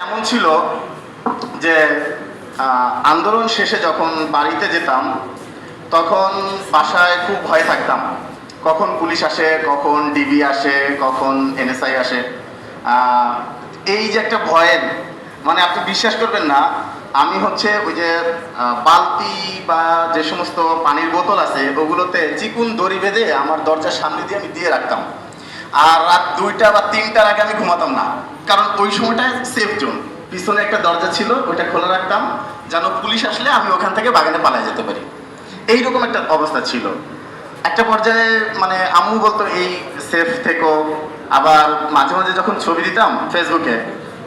এমন ছিল যে আন্দোলন শেষে যখন বাড়িতে যেতাম, তখন বাসায় খুব ভয় থাকতাম। কখন পুলিশ আসে, কখন ডিবি আসে, কখন এনএসআই আসে। এই যে একটা ভয়ের মানে আপনি বিশ্বাস করবেন না, আমি হচ্ছে ওই যে বালতি বা যে সমস্ত পানির বোতল আছে, ওগুলোতে চিকুন দড়ি বেঁধে আমার দরজার সামনে দিয়ে আমি দিয়ে রাখতাম। আর রাত দুইটা বা তিনটার আগে আমি ঘুমাতাম না। কারণ ওই সময়টা সেফ জোন পিছনে একটা দরজা ছিল, ওইটা খোলা রাখতাম, যেন পুলিশ আসলে আমি ওখান থেকে বাগানে পালায় যেতে পারি। এইরকম একটা অবস্থা ছিল। একটা পর্যায়ে মানে আম্মু বলতো, এই সেফ থেকো। আবার মাঝে মাঝে যখন ছবি দিতাম ফেসবুকে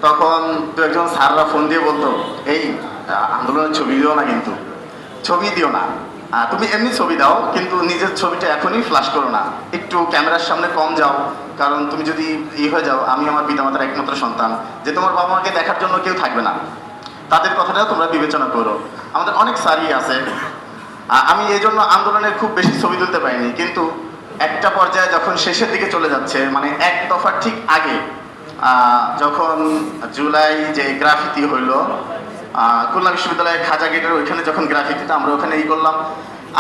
তখন দু একজন স্যাররা ফোন দিয়ে বলতো, এই আন্দোলনের ছবি দিও না কিন্তু। ছবি দিও না। তুমি এমনি ছবি দাও, কিন্তু নিজের ছবিটা এখনই ফ্লাশ করো না। একটু ক্যামেরার সামনে কম যাও, কারণ তুমি যদি ই হয়ে যাও, আমি আমার পিতামাতার একমাত্র সন্তান। যে তোমার বাবা মাকে দেখার জন্য কেউ থাকবে না। তাদের কথাটাও তোমরা বিবেচনা করো। আমাদের অনেক সারি আছে। আমি এই জন্য আন্দোলনের খুব বেশি ছবি তুলতে পারিনি, কিন্তু একটা পর্যায়ে যখন শেষের দিকে চলে যাচ্ছে মানে এক দফার ঠিক আগে যখন জুলাই যে গ্রাফিতি হইল খুলনা বিশ্ববিদ্যালয়ের খাজা গেটের ওইখানে যখন গ্রাফিতিটা আমরা ওখানে ই করলাম,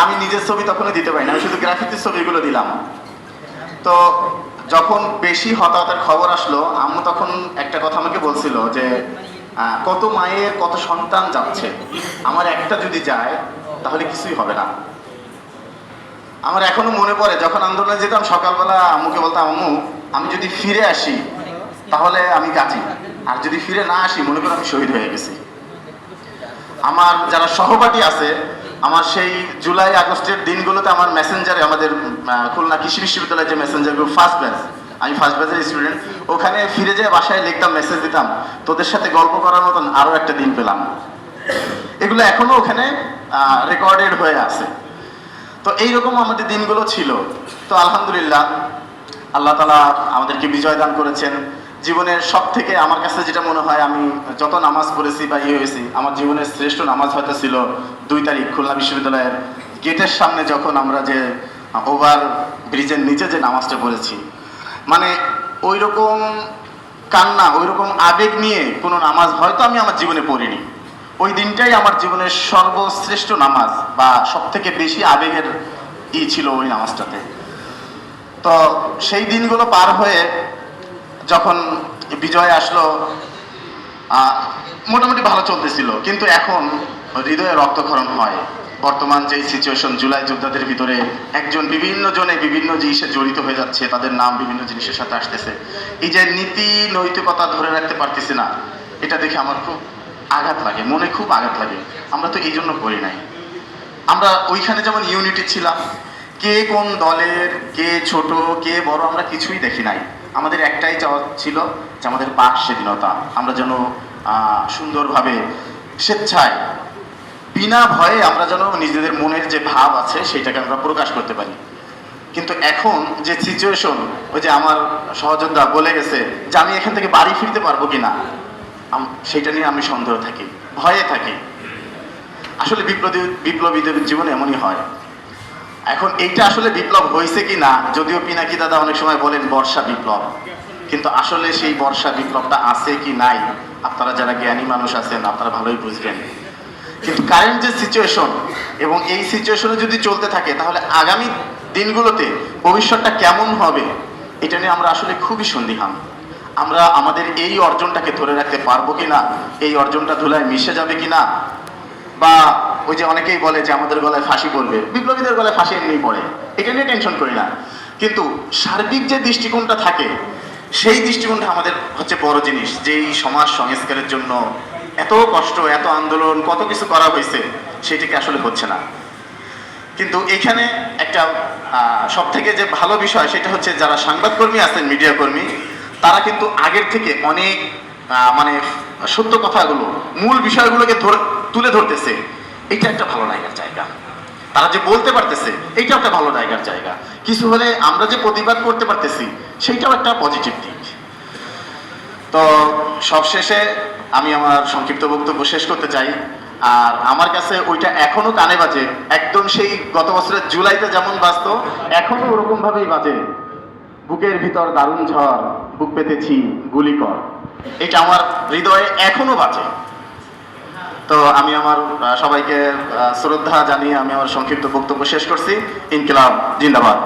আমি নিজের ছবি তখনও দিতে পারিনি আমি শুধু গ্রাফিতির ছবিগুলো দিলাম। তো যখন বেশি হতাহতের খবর আসলো, আম্মু তখন একটা কথা আমাকে বলছিল যে কত মায়ের কত সন্তান যাচ্ছে, আমার একটা যদি যায়, তাহলে কিছুই হবে না। আমার এখনও মনে পড়ে, যখন আন্দোলনে যেতাম, সকালবেলা আম্মুকে বলতাম, আম্মু, আমি যদি ফিরে আসি, তাহলে আমি কাজী আর যদি ফিরে না আসি, মনে করো আমি শহীদ হয়ে গেছি। আমার যারা সহপাঠী আছে, আমার সেই জুলাই, আগস্টের দিনগুলোতে আমার মেসেঞ্জারে আমাদের খুলনা কৃষি বিশ্ববিদ্যালয়ের যে মেসেঞ্জার গ্রুপ ফার্স্ট ব্যাচ আমি ফার্স্ট ব্যাচের স্টুডেন্ট ওখানে ফিরে যেয়ে বাসায় লিখতাম মেসেজ দিতাম, তোদের সাথে গল্প করার মতন আরও একটা দিন পেলাম। এগুলো এখনও ওখানে রেকর্ডেড হয়ে আছে। তো এইরকম আমাদের দিনগুলো ছিল। তো আলহামদুলিল্লাহ, আল্লাহ তালা আমাদেরকে বিজয় দান করেছেন। জীবনের সব থেকে আমার কাছে যেটা মনে হয়, আমি যত নামাজ পড়েছি বা ইয়ে হয়েছি, আমার জীবনের শ্রেষ্ঠ নামাজ হয়তো ছিল দুই তারিখ খুলনা বিশ্ববিদ্যালয়ের গেটের সামনে যখন আমরা যে ওভার ব্রিজের নিচে যে নামাজটা পড়েছি। মানে ওই রকম কান্না ওই রকম আবেগ নিয়ে কোনো নামাজ হয়তো আমি আমার জীবনে পড়িনি। ওই দিনটাই আমার জীবনের সর্বশ্রেষ্ঠ নামাজ বা সব থেকে বেশি আবেগের ই ছিল ওই নামাজটাতে। তো সেই দিনগুলো পার হয়ে যখন বিজয় আসলো মোটামুটি ভালো চলতেছিল। কিন্তু এখন হৃদয়ে রক্তক্ষরণ হয়। বর্তমান যেই সিচুয়েশন জুলাই যোদ্ধাদের ভিতরে একজন বিভিন্ন জনে বিভিন্ন জিনিসে জড়িত হয়ে যাচ্ছে, তাদের নাম বিভিন্ন জিনিসের সাথে আসতেছে। এই যে নীতি, নৈতিকতা ধরে রাখতে পারতেছি না, এটা দেখে আমার খুব আঘাত লাগে, মনে খুব আঘাত লাগে। আমরা তো এই জন্য করি নাই। আমরা ওইখানে যেমন ইউনিটি ছিলাম, কে কোন দলের, কে ছোট, কে বড়, আমরা কিছুই দেখি নাই। আমাদের একটাই চাওয়া ছিল যে আমাদের বাক স্বাধীনতা আমরা যেন সুন্দরভাবে স্বেচ্ছায়, বিনা ভয়ে আমরা যেন নিজেদের মনের যে ভাব আছে সেইটাকে আমরা প্রকাশ করতে পারি। কিন্তু এখন যে সিচুয়েশন ওই যে আমার সহযোদ্ধা বলে গেছে যে আমি এখান থেকে বাড়ি ফিরতে পারব কিনা, আম- সেইটা নিয়ে আমি সন্দেহ থাকি, ভয়ে থাকি। আসলে বিপ্লবী, বিপ্লবীদের জীবনে এমনই হয়। এখন এইটা আসলে বিপ্লব হয়েছে কি না, যদিও পিনাকি দাদা অনেক সময় বলেন বর্ষা বিপ্লব। কিন্তু আসলে সেই বর্ষা বিপ্লবটা আছে কি নাই, আপনারা যারা জ্ঞানী মানুষ আছেন, আপনারা ভালোই বুঝবেন। কিন্তু কারেন্ট যে সিচুয়েশন এবং এই সিচুয়েশনে যদি চলতে থাকে, তাহলে আগামী দিনগুলোতে ভবিষ্যৎটা কেমন হবে, এটা নিয়ে আমরা আসলে খুবই সন্দিহান। আমরা আমাদের এই অর্জনটাকে ধরে রাখতে পারব কি না এই অর্জনটা ধুলায় মিশে যাবে কি না বা ওই যে অনেকেই বলে যে আমাদের গলায় ফাঁসি পড়বে। বিপ্লবীদের গলায় ফাঁসি এমনি পড়ে। এটা নিয়ে টেনশন করি না। কিন্তু সার্বিক যে দৃষ্টিকোণটা থাকে, সেই দৃষ্টিকোণটা আমাদের হচ্ছে বড় জিনিস। যেই সমাজ সংস্কারের জন্য এত কষ্ট, এত আন্দোলন, কত কিছু করা হয়েছে, সেটাকে আসলে হচ্ছে না। কিন্তু এখানে একটা সব থেকে যে ভালো বিষয়, সেটা হচ্ছে যারা সংবাদকর্মী আছেন মিডিয়া কর্মী, তারা কিন্তু আগের থেকে অনেক মানে সত্য কথাগুলো, মূল বিষয়গুলোকে তুলে ধরতেছে। এটা একটা ভালো লাগার জায়গা। তারা যে বলতে পারতেছে এইটা একটা ভালো জায়গার জায়গা। কিছু হলে আমরা যে প্রতিবাদ করতে পারতেছি সেইটাও একটা পজিটিভ দিক। তো সবশেষে আমি আমার সংক্ষিপ্ত বক্তব্য শেষ করতে চাই। আর আমার কাছে ওইটা এখনও কানে বাজে। একদম সেই গত বছরের জুলাইতে যেমন বাজতো, এখনও ওরকম ভাবেই বাজে। বুকের ভিতর দারুণ ঝড়, বুক পেতেছি গুলি কর এটা আমার হৃদয়ে এখনও বাজে। তো আমি আমার সবাইকে শ্রদ্ধা জানিয়ে আমি আমার সংক্ষিপ্ত বক্তব্য শেষ করছি। ইনকিলাব জিন্দাবাদ।